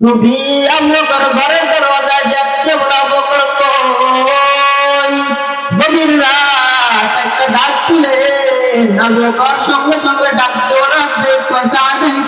নবী আবুবকর ঘরের দরওয়াজায় ডাকতে বলা বকর কই গভীর রাত একটা ডাক দিলে আবুবকর সঙ্গে সঙ্গে ডাকতে ওরা দেখো সাদাইতে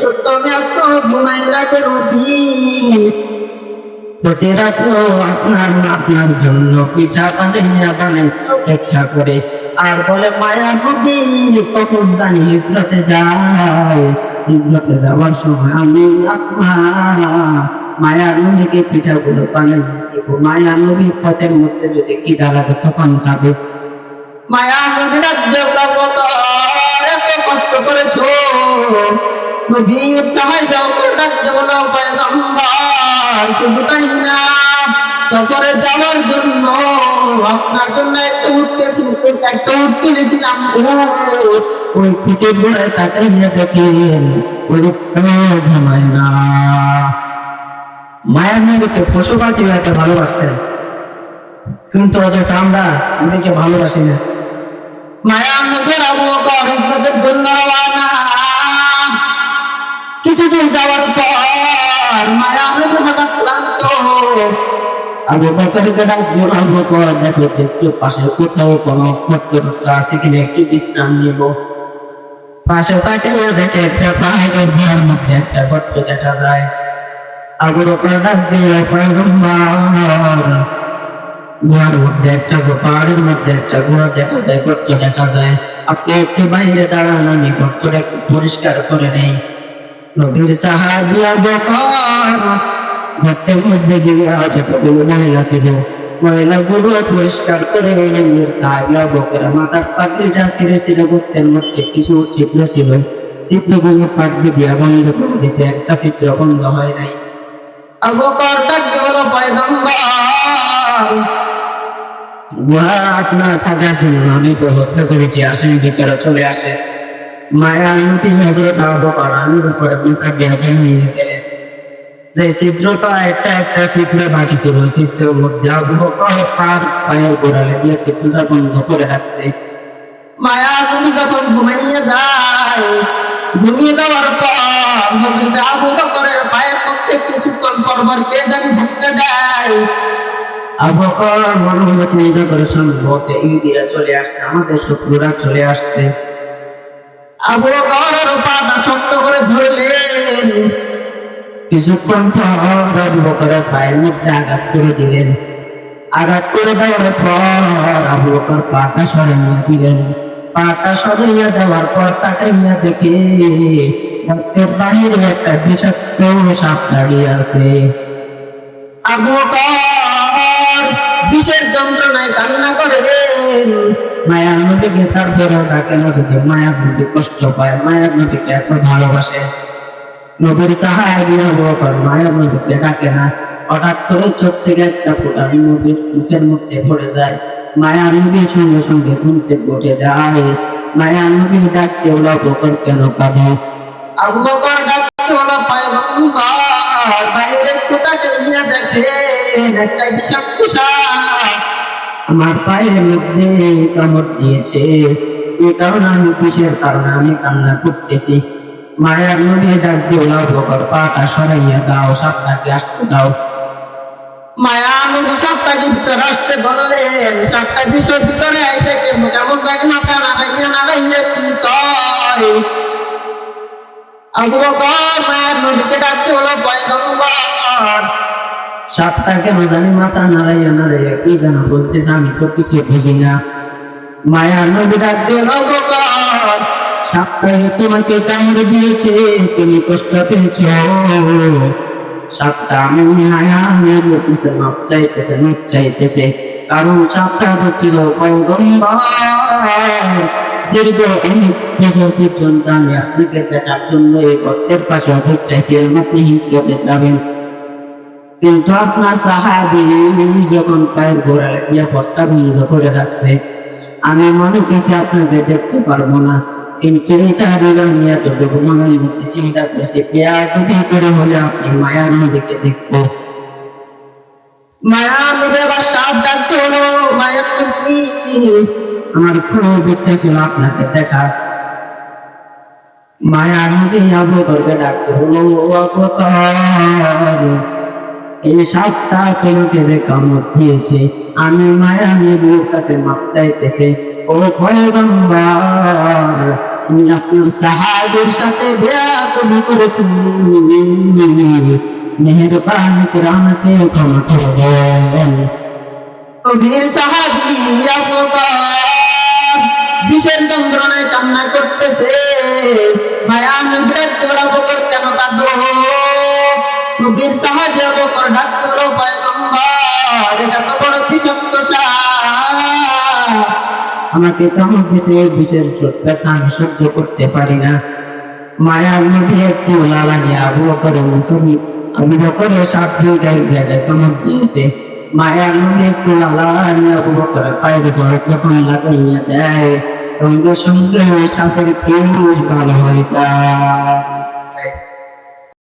ছোট্ট ব্যস্ত ঘুমাই লাগে নদী প্রতি আপনার আপনার জন্য পিঠা বানাইয়া বানাই অপেক্ষা করে আর বলে মায়া জানি হিজরতে যায় হিজরতে যাওয়ার সময় আমি আসমা নদীকে দিব নদী পথের মধ্যে যদি কি দাঁড়াবে তখন খাবে নদী রাজ্য কষ্ট করেছ সফরে যাওয়ার জন্য আপনার জন্য একটা উঠতেছি একটা উঠ কিনেছিলাম উট। ওই পিঠে ঘুরে তাকাইয়া দেখেন, ওই ঘুমায় না। মায়ের নদীকে পশু একটা ভালোবাসতেন। কিন্তু ওদের আমরা ওদেরকে ভালোবাসি না। মায়া নদীর আবু বকর হিজরতের জন্য বকর, দেখো দেখতে পাশে কোথাও আছে কিনা একটু বিশ্রাম নিব। পাশে দেখে মধ্যে একটা গর্ত দেখা যায়। আবু বকর ডাক দিল গুহার মধ্যে একটা পাহাড়ের মধ্যে একটা গুহা দেখা যায় গর্ত দেখা যায়। আপনি একটু বাইরে দাঁড়ান, আমি গর্তটা একটু পরিষ্কার করে নেই। নবীর সাহাবিয়া বকর গর্তের মধ্যে গিয়ে যতগুলো মহিলা ছিল। মহিলাগুলো পরিষ্কার করে নবীর সাহাবিয়া বকর মাথার পাগড়িটা ছিঁড়ে ছিঁড়ে গর্তের মধ্যে কিছু ছিদ্র ছিল। ছিদ্রগুলো পাগড়ি দিয়া বন্ধ করে দিছে। একটা ছিদ্র বন্ধ হয় নাই। আবু বকর ডাক দিল, পয়গম্বর! গুহা আপনার থাকার জন্য আমি ব্যবস্থা করেছি। আসেন, ভিতরে চলে আসে মায়া আংটি নজরে দাঁড়াবো করা আমি উপরে মুখা দিয়ে নিয়ে গেলেন যে ছিদ্রটা একটা একটা ছিদ্র বাকি ছিল মধ্যে আবু বকর পার পায়ের গোড়ালে দিয়ে ছিদ্রটা বন্ধ করে রাখছে। মায়া তুমি যখন ঘুমাইয়ে যায়, ঘুমিয়ে যাওয়ার পর হজরত আবু বকরের পায়ের মধ্যে কিছুক্ষণ কে জানি ধাক্কা দেয়। আবু মনে হলো চিন্তা করে সম্ভবত ইহুদিরা চলে আসছে, আমাদের শত্রুরা চলে আসছে। করে পর আঘাত করে দিলেন। আঘাত করে দেওয়ার পর আবু বকর পাটা সরাইয়া দিলেন। পাটা সরাইয়া দেওয়ার পর তাকাইয়া দেখে বাহিরে একটা বিষাক্ত সাপ দাঁড়িয়ে আছে। আবু বকর মায়ার নবীকে তারপরেও ডাকে না যদি মায়ার নবী কষ্ট পায়, মায়ার নবীকে এত ভালোবাসে? নবীর সাহায্য আবু বকর মায়ার নবীকে ডাকে না? হঠাৎ করে চোখ থেকে একটা ফোঁটা নবীর মুখের মধ্যে পড়ে যায়। মায়ার নবীর সঙ্গে সঙ্গে ঘুম থেকে উঠে যায়। মায়ার নবী ডাকতে হলো বকর, কেন কাঁদো? আবু বকর ডাকতে হলো পয়গম্বর বাইরে কোথাকে ইয়ে দেখেন, একটা বিষাক্ত সাপ আমার পায়ের মধ্যে কামড় দিয়েছে। এই কারণে আমি কিসের কারণে আমি কান্না করতেছি। মায়ার নবী ডাক দিয়ে ওলা বকর, পাটা সরাইয়া দাও, সাপটাকে আসতে দাও। মায়া নবী সাপটাকে ভিতরে আসতে বললেন, সাপটা বিষয় ভিতরে আইসে কেমন দেখ মাথা নাড়াইয়া নাড়াইয়া কি কয়? আবু বকর মায়ের নদীকে ডাকতে হলো পয়গম্বর সাপটা কেন জানি মাথা নাড়াইয়া নাড়াইয়া কি যেন বলতেছে, আমি তো কিছু বুঝি না। মায়ার নবী বকর সাপটা তোমাকে কামড়ে দিয়েছে, তুমি কষ্ট পেয়েছ। সাপটা আমি মায়া মেয়ের মাপ চাইতেছে মাপ চাইতেছে। কারণ সাপটা পর্যন্ত আমি আপনাকে দেখার জন্য এই গর্তের পাশে অপেক্ষায় ছিলাম। আপনি হিজরতে যাবেন। কিন্তু আপনার সাহাবি যখন পায়ের গোড়ালে দিয়ে ঘরটা বন্ধ করে রাখছে, আমি মনে করছি আপনাকে দেখতে পারব না। কিন্তু এটা হলো আমি এতটুকু মধ্যে চিন্তা করছি করে হলে আপনি মায়ার নদীকে দেখব। আবার সাপ ডাকতে হলো মায়ের তুমি আমার খুব ইচ্ছা ছিল আপনাকে দেখা। মায়ার নদী ডাকতে হলো এই সাতটা তোমাকে যে কামড় দিয়েছে, আমি মায়া নেবুর কাছে মাপ চাইতেছে। ও পয়গম্বর আমি আপনার সাহাবের সাথে বেয়াদবি করেছি। মেহরবানি করে আমাকে ক্ষমা করে দেন। ও বীর সাহাবি আবু এটা তো আমাকে দিছে বিষের চোট ব্যথা আমি সহ্য করতে পারি না। মায়ার নবী একটু লালানি আবু বকরের মুখে আবু বকরের সাপ জায়গায় জায়গায় কামড় দিয়েছে। মায়ার নবী একটু লালানি আবু বকরের পায়ের উপর যখন লাগাইয়া দেয়, সঙ্গে সঙ্গে ভালো হয়ে যায়।